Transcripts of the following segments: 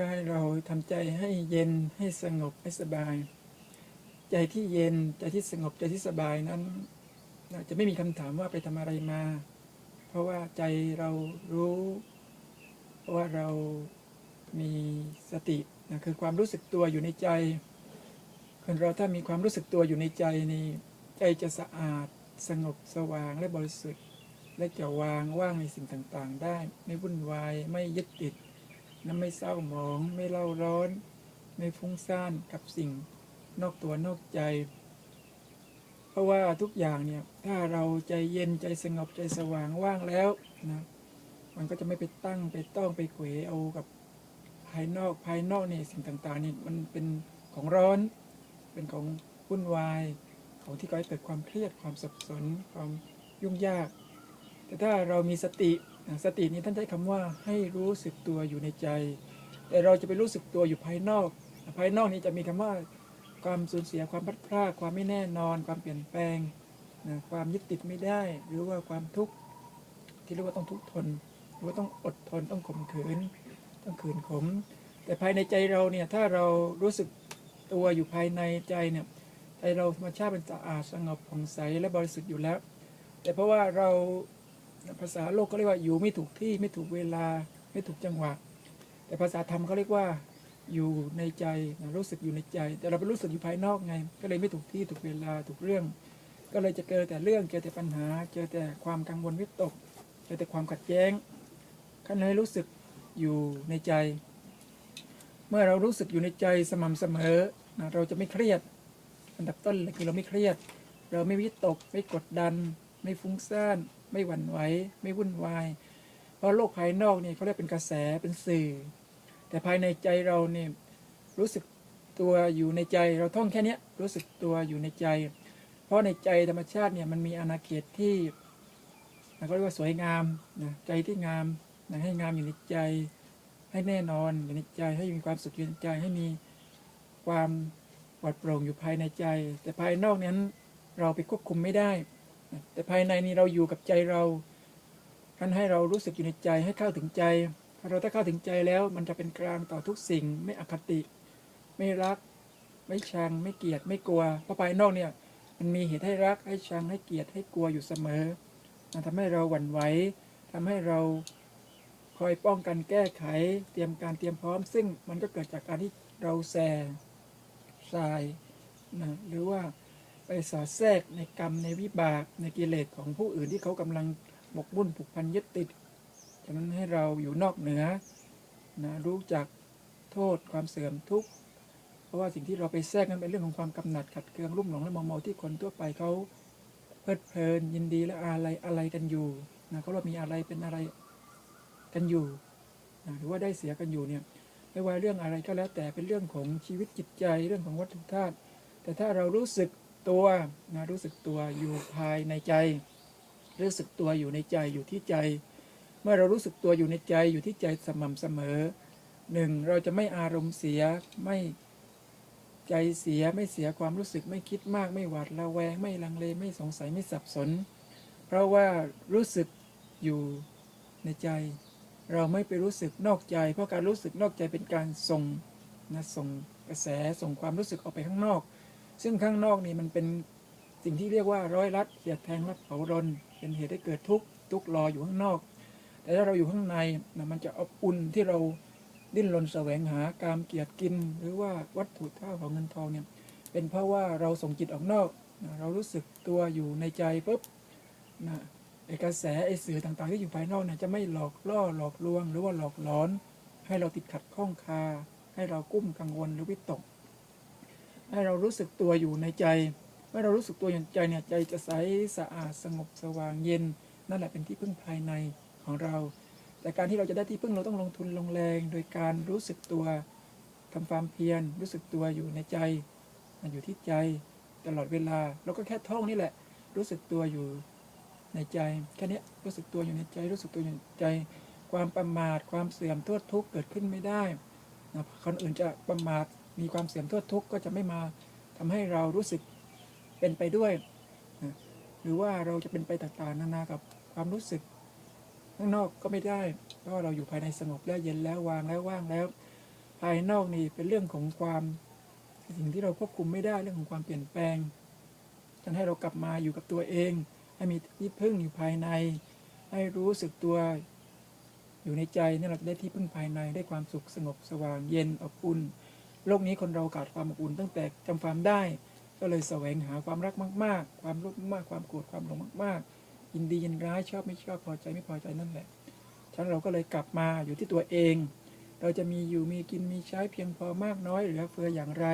ก็ให้เราทำใจให้เย็นให้สงบให้สบาย ใจที่เย็นใจที่สงบใจที่สบายนั้นจะไม่มีคำถามว่าไปทำอะไรมา เพราะว่าใจเรารู้ เพราะว่าเรามีสตินะคือความรู้สึกตัวอยู่ในใจคนเราถ้ามีความรู้สึกตัวอยู่ในใจนี่ใจจะสะอาดสงบสว่างและบริสุทธิ์ และจะวางว่างในสิ่งต่างๆ ได้ ไม่วุ่นวายไม่ยึดติด และไม่เศร้าหมองไม่เล่าร้อน ไม่ฟุ้งซ่านกับสิ่งนอกตัวนอกใจ เพราะว่าทุกอย่างเนี่ยถ้าเราใจเย็นใจสงบใจสว่างว่างแล้วนะมันก็จะไม่ไปตั้งไปต้องไปเขวเอากับภายนอกภายนอกเนี่ยสิ่งต่างๆนี่มันเป็นของร้อน เป็นของวุ่นวาย ของที่ก่อให้เกิดความเครียดความสับสนความยุ่งยาก แต่ถ้าเรามีสติ สตินี้ท่านใช้คำว่าให้รู้สึกตัวอยู่ในใจ แต่เราจะไปรู้สึกตัวอยู่ภายนอก ภายนอกนี้จะมีคำว่าความสูญเสียความพัดพรากความไม่แน่นอน ความเปลี่ยนแปลงนะความยึดติดไม่ได้ หรือว่าความทุกข์ที่เรียกว่าต้องทุกขทน หรือว่าต้องอดทนต้องข่มขืน ต้องขืนขม แต่ภายในใจเราเนี่ยถ้าเรารู้สึกตัวอยู่ภายในใจเนี่ยใจเราธรรมชาติเป็นสะอาดสงบผ่องใสและบริสุทธิ์อยู่แล้ว แต่เพราะว่าเรา ภาษาโลกก็เรียกว่าอยู่ไม่ถูกที่ไม่ถูกเวลาไม่ถูกจังหวะ แต่ภาษาธรรมเขาเรียกว่าอยู่ในใจนะรู้สึกอยู่ในใจ แต่เราไปรู้สึกอยู่ภายนอกไง ก็เลยไม่ถูกที่ถูกเวลาถูกเรื่อง ก็เลยจะเจอแต่เรื่องเจอแต่ปัญหา เจอแต่ความกังวลวิตก เจอแต่ความขัดแย้งขั้นให้รู้สึกอยู่ในใจ เมื่อเรารู้สึกอยู่ในใจสม่ำเสมอนะเราจะไม่เครียด อันดับต้นเลยคือเราไม่เครียด เราไม่วิตกไม่กดดัน ไม่ฟุ้งซ่าน ไม่หวั่นไหวไม่วุ่นวาย เพราะโลกภายนอกนี่เขาเรียกเป็นกระแสเป็นสื่อ แต่ภายในใจเราเนี่ยรู้สึกตัวอยู่ในใจเราท่องแค่นี้รู้สึกตัวอยู่ในใจ เพราะในใจธรรมชาติเนี่ยมันมีอาณาเขตที่เขาเรียกว่าสวยงามนะใจที่งามนะให้งามอยู่ในใจ ให้แน่นอนอยู่ในใจ ให้มีความสุขอยู่ในใจให้มีความปลอดโปร่งอยู่ภายในใจ แต่ภายนอกนั้นเราไปควบคุมไม่ได้ แต่ภายในนี้เราอยู่กับใจเราท่านให้เรารู้สึกอยู่ในใจให้เข้าถึงใจพอเราถ้าเข้าถึงใจแล้ว มันจะเป็นกลางต่อทุกสิ่ง ไม่อคติ ไม่รัก ไม่ชัง ไม่เกลียดไม่กลัวเพราะภายนอกเนี่ย มันมีเหตุให้รักให้ชังให้เกลียดให้กลัวอยู่เสมอมันทำให้เราหวั่นไหวทำให้เราคอยป้องกันแก้ไข เตรียมการเตรียมพร้อม ซึ่งมันก็เกิดจากการที่เราแซงทรายนะหรือว่า ไปสอดแทรกในกรรมในวิบากในกิเลสของผู้อื่นที่เขากำลังหมกมุ่นผูกพันยึดติดฉะนั้นให้เราอยู่นอกเหนือนะรู้จักโทษความเสื่อมทุกข์เพราะว่าสิ่งที่เราไปแทรกนั้นเป็นเรื่องของความกำหนัดขัดเคืองรุ่มหลงและมองเมาที่คนทั่วไปเขาเพลิดเพลินยินดีและอะไรอะไรกันอยู่นะเขาเรามีอะไรเป็นอะไรกันอยู่นะหรือว่าได้เสียกันอยู่เนี่ยไม่ว่าเรื่องอะไรก็แล้วแต่เป็นเรื่องของชีวิตจิตใจเรื่องของวัตถุธาตุแต่ถ้าเรารู้สึก ตัวนะรู้สึกตัวอยู่ภายในใจ รู้สึกตัวอยู่ในใจอยู่ที่ใจ เมื่อเรารู้สึกตัวอยู่ในใจอยู่ที่ใจสม่ำเสมอหนึ่งเราจะไม่อารมณ์เสียไม่ใจเสียไม่เสียความรู้สึกไม่คิดมากไม่หวาดระแวง ไม่ลังเลไม่สงสัยไม่สับสน เพราะว่ารู้สึกอยู่ในใจ เราไม่ไปรู้สึกนอกใจ เพราะการรู้สึกนอกใจเป็นการส่งนะส่งกระแสส่งความรู้สึกออกไปข้างนอก ซึ่งข้างนอกนี่มันเป็นสิ่งที่เรียกว่าร้อยลัดเสียดแทงรัดเผารน เป็นเหตุให้เกิดทุกข์ทุกข์รออยู่ข้างนอก แต่ถ้าเราอยู่ข้างในนะมันจะอบอุ่นที่เราดิ้นรนแสวงหาการเกียรติกิน หรือว่าวัตถุข้าวของเงินทองเนี่ยเป็นเพราะว่าเราส่งจิตออกนอกนะเรารู้สึกตัวอยู่ในใจปุ๊บนะไอกระแสไอสื่อต่างๆ ที่อยู่ภายนอกเนี่ยจะไม่หลอกล่อหลอกลวง หรือว่าหลอกหลอน ให้เราติดขัดข้องคา ให้เรากุ้มกังวลหรือวิตก ให้เรารู้สึกตัวอยู่ในใจ เมื่อเรารู้สึกตัวอยู่ในใจเนี่ยใจจะใสสะอาดสงบสว่างเย็น นั่นแหละเป็นที่พึ่งภายในของเรา แต่การที่เราจะได้ที่พึ่งเราต้องลงทุนลงแรง โดยการรู้สึกตัวทำความเพียรรู้สึกตัวอยู่ในใจ มันอยู่ที่ใจตลอดเวลาเราก็แค่ท่องนี่แหละ รู้สึกตัวอยู่ในใจแค่เนี้ยรู้สึกตัวอยู่ในใจ รู้สึกตัวอยู่ในใจ ความประมาทความเสื่อมโทษทุกข์เกิดขึ้นไม่ได้คนอื่นจะประมาท มีความเสื่อมโทษทุกข์ก็จะไม่มาทำให้เรารู้สึกเป็นไปด้วยนะหรือว่าเราจะเป็นไปต่างๆนานากับความรู้สึก ข้างนอกก็ไม่ได้ เพราะว่าเราอยู่ภายในสงบแล้วเย็นแล้ววางแล้วว่างแล้ว ภายนอกนี่เป็นเรื่องของความสิ่งที่เราควบคุมไม่ได้เรื่องของความเปลี่ยนแปลงฉันให้เรากลับมาอยู่กับตัวเอง ให้มีที่พึ่งอยู่ภายใน ให้รู้สึกตัวอยู่ในใจนี่เราจะได้ที่พึ่งภายในได้ความสุขสงบสว่างเย็นอบอุ่น โลกนี้คนเราขาดความอบอุ่นตั้งแต่จำความได้ ก็เลยแสวงหาความรักมาก ๆ ความรู้มาก ความโกรธความหลงมาก ๆ ยินดียินร้ายชอบไม่ชอบพอใจไม่พอใจนั่นแหละฉะนั้นเราก็เลยกลับมาอยู่ที่ตัวเอง เราจะมีอยู่มีกินมีใช้เพียงพอมากน้อยเหลือเฟืออย่างไร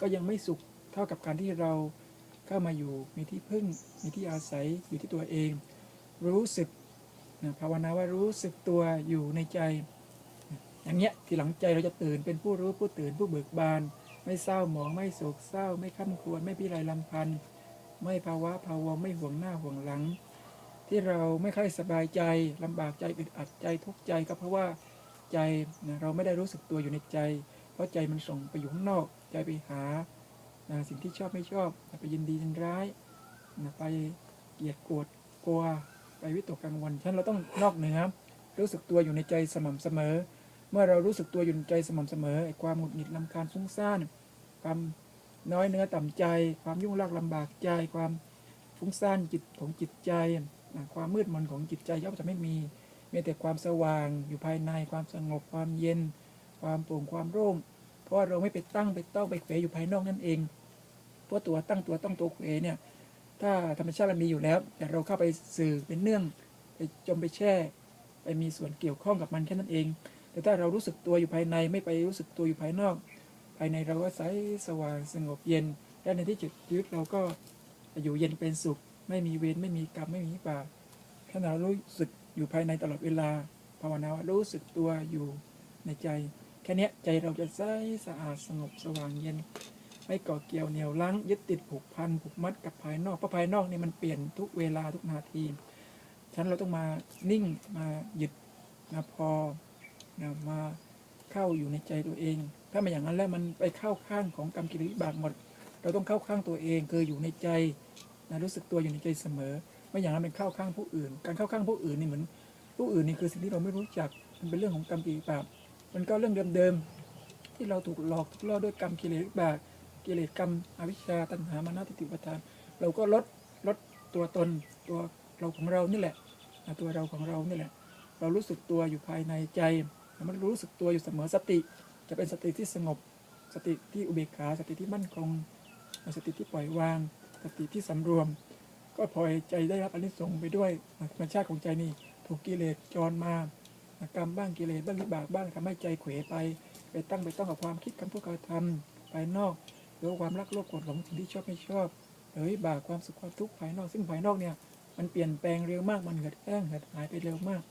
ก็ยังไม่สุขเท่ากับการที่เราเข้ามาอยู่มีที่พึ่งมีที่อาศัยอยู่ที่ตัวเอง รู้สึกภาวนาว่ารู้สึกตัวอยู่ในใจ อย่างเงี้ยที่หลังใจเราจะตื่นเป็นผู้รู้ผู้ตื่นผู้เบิกบาน ไม่เศร้าหมองไม่โศกเศร้า ไม่ข้าควรไม่พิไรลำพันธ์ไม่ภาวะภาวะไม่ห่วงหน้าห่วงหลัง ที่เราไม่ค่อยสบายใจลำบากใจอึดอัดใจทุกข์ใจก็เพราะว่าใจนะเราไม่ได้รู้สึกตัวอยู่ในใจ เพราะใจมันส่งไปอยู่ข้างนอก ใจไปหานะสิ่งที่ชอบไม่ชอบไปยินดียินร้ายนะไปเกลียดโกรธกลัวไปวิตกกังวลฉะนันเราต้องนอกเหนือรู้สึกตัวอยู่ในใจสม่ำเสมอ เมื่อเรารู้สึกตัวอยู่ในใจสม่ำเสมอไอ้ความหงุดหงิดลำคาญฟุ้งซ่านความน้อยเนื้อต่ำใจ ความยุ่งยากลำบากใจ ความฟุ้งซ่านจิตของจิตใจ ความมืดมนของจิตใจย่อมจะไม่มี มีแต่ความสว่างอยู่ภายในความสงบความเย็น ความโปร่งความโล่งเพราะว่าเราไม่ไปตั้งไปต้องไปเขวอยู่ภายนอกนั่นเองเพราะตัวตั้งตัวต้องตัวเขวเนี่ยถ้าธรรมชาติมันมีอยู่แล้ว แต่เราเข้าไปสื่อเป็นเนื่องไปจมไปแช่ ไปมีส่วนเกี่ยวข้องกับมันแค่นั้นเอง แต่ถ้าเรารู้สึกตัวอยู่ภายในไม่ไปรู้สึกตัวอยู่ภายนอก ภายในเราก็ใสสว่างสงบเย็น และในที่จุดชีวิตเราก็อยู่เย็นเป็นสุข ไม่มีเวรไม่มีกรรมไม่มีวิบากถ้าเรารู้สึกอยู่ภายในตลอดเวลา ภาวนาว่ารู้สึกตัวอยู่ในใจ แค่เนี้ยใจเราจะใสสะอาดสงบสว่างเย็น ไม่ก่อเกี่ยวเหนียวลังยึดติดผูกพันผูกมัดกับภายนอกเพราะภายนอกนี่มันเปลี่ยนทุกเวลาทุกนาทีฉะนั้นเราต้องมานิ่งมาหยุดมาพอ นะมาเข้าอยู่ในใจตัวเอง ถ้าไม่อย่างนั้นแล้วมันไปเข้าข้างของกรรมกิริบากหมด เราต้องเข้าข้างตัวเองคืออยู่ในใจนะรู้สึกตัวอยู่ในใจเสมอ ไม่อย่างนั้นเป็นเข้าข้างผู้อื่น การเข้าข้างผู้อื่นนี่เหมือนผู้อื่นนี่คือสิ่งที่เราไม่รู้จักมันเป็นเรื่องของกรรมกิริบากมันก็เรื่องเดิมๆที่เราถูกหลอกถูกล่อด้วยกรรมกิเลสบากกิเลสกรรมอวิชชาตัณหามานะทิฏฐิปทาน เราก็ลดลดตัวตนตัวเราของเรานี่แหละตัวเราของเรานี่แหละ เรารู้สึกตัวอยู่ภายในใจ มันรู้สึกตัวอยู่เสมอสติจะเป็นสติที่สงบ สติที่อุเบกขาสติที่มั่นคง สติที่ปล่อยวาง สติที่สำรวม ก็พลอยใจได้รับอนิสงส์ไปด้วยธรรมชาติของใจนี่ถูกกิเลสจรมากรรมบ้างกิเลสบ้างวิบากบ้างทำให้ใจเขวไป ไปตั้งไปต้องกับความคิดคำพูดการทำภายนอกหรือความรักโลภโกรธหลงสิ่งที่ชอบไม่ชอบหรือวิบากความสุขความทุกข์ภายนอก ซึ่งภายนอกเนี่ยมันเปลี่ยนแปลงเร็วมากมันเกิดแห้งเกิดหายไปเร็วมาก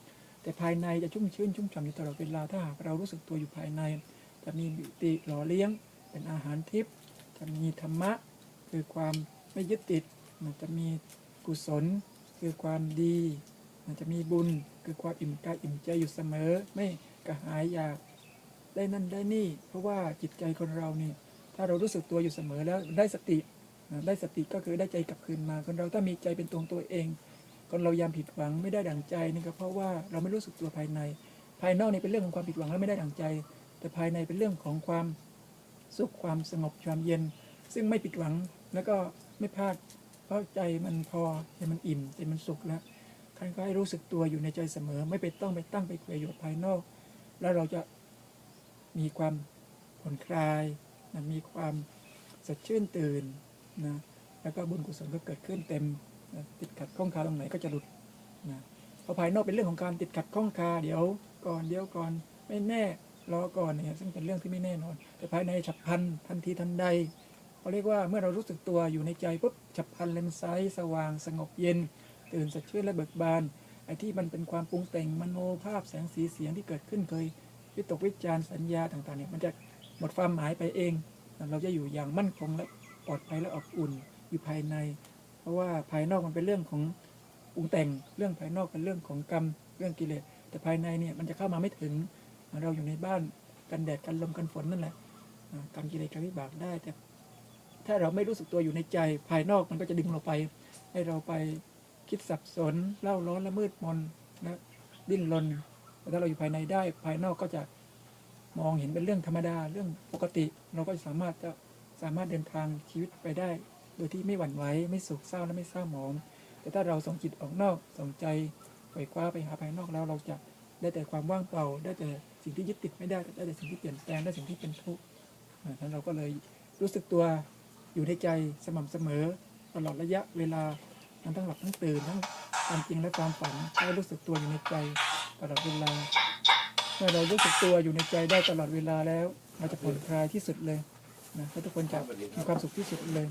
แต่ภายในจะชุ่มชื้นชุ่มฉ่ำอยู่ตลอดเวลาถ้าหากเรารู้สึกตัวอยู่ภายใน จะมีบิติหล่อเลี้ยง เป็นอาหารทิพย์จะมีธรรมะ คือความไม่ยึดติดมันจะมีกุศล คือความดีมันจะมีบุญ คือความอิ่มกายอิ่มใจอยู่เสมอ ไม่กระหายอยากได้นั่นได้นี่ เพราะว่าจิตใจคนเรานี่ถ้าเรารู้สึกตัวอยู่เสมอแล้วได้สติได้สติก็คือได้ใจกลับคืนมาคนเราถ้ามีใจเป็นตัวของตัวเอง คนเรายามผิดหวังไม่ได้ดั่งใจนี่ก็เพราะว่าเราไม่รู้สึกตัวภายใน ภายนอกนี่เป็นเรื่องของความผิดหวังและไม่ได้ดั่งใจ แต่ภายในเป็นเรื่องของความสุขความสงบความเย็น ซึ่งไม่ผิดหวังแล้วก็ไม่พลาดเพราะใจมันพอใจมันอิ่มใจมันสุขแล้วท่านก็ให้รู้สึกตัวอยู่ในใจเสมอ ไม่ไปต้องไปตั้งไปเกลยอยู่ภายนอก แล้วเราจะมีความผ่อนคลายนะมีความสดชื่นตื่นนะแล้วก็บุญกุศลก็เกิดขึ้นเต็ม ติดขัดข้องคาตรงไหนก็จะหลุดนะพราะภายนอกเป็นเรื่องของการติดขัดข้องคาเดี๋ยวก่อนเดี๋ยวก่อนไม่แน่รอก่อนเนี่ยซึ่งเป็นเรื่องที่ไม่แน่นอน แต่ภายในฉับพลันทันทีทันใดเขาเรียกว่าเมื่อเรารู้สึกตัวอยู่ในใจปุ๊บฉับพลันเลมไซส์สว่างสงบเย็น ตื่นสดชื่นและเบิกบานไอ้ที่มันเป็นความปรุงแต่งมโนภาพแสงสีเสียงที่เกิดขึ้นเคยวิตกวิจารสัญญาต่างๆเนี่ยมันจะหมดความหมายไปเอง เราจะอยู่อย่างมั่นคงและปลอดภัยและอบอุ่นอยู่ภายใน ราะว่าภายนอกมันเป็นเรื่องของปรุงแต่งเรื่องภายนอกเป็นเรื่องของกรรมเรื่องกิเลสแต่ภายในเนี่ยมันจะเข้ามาไม่ถึงเราอยู่ในบ้านกันแดดกันลมกันฝนนั่นแหละอ่ากันกิเลสกันวิบากได้ แต่ถ้าเราไม่รู้สึกตัวอยู่ในใจภายนอกมันก็จะดึงเราไป ให้เราไปคิดสับสนเล่าร้อนและมืดมนและดิ้นรนแต่ถ้าเราอยู่ภายในได้ภายนอกก็จะมองเห็นเป็นเรื่องธรรมดาเรื่องปกติ เราก็สามารถจะสามารถเดินทางชีวิตไปได้ โดยที่ไม่หวั่นไหวไม่โศกเศร้าและไม่เศร้าหมอง แต่ถ้าเราส่งจิตออกนอกส่งใจไปคว้าไปหาภายนอกแล้วเราจะได้แต่ความว่างเปล่าได้แต่สิ่งที่ยึดติดไม่ได้ได้แต่สิ่งที่เปลี่ยนแปลงได้สิ่งที่เป็นทุกข์นั้นเราก็เลยรู้สึกตัวอยู่ในใจสม่ำเสมอ ตลอดระยะเวลาทั้งทั้งหลับทั้งตื่นทั้งความจริงและความฝันได้รู้สึกตัวอยู่ในใจตลอดเวลาเมื่อเรารู้สึกตัวอยู่ในใจได้ตลอดเวลาแล้วเราจะผ่อนคลายที่สุดเลยนะทุกคนจะมีความสุขที่สุดเลย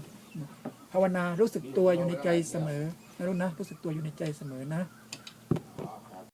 ภาวนารู้สึกตัวอยู่ในใจเสมอนะรู้นะรู้สึกตัวอยู่ในใจเสมอนะ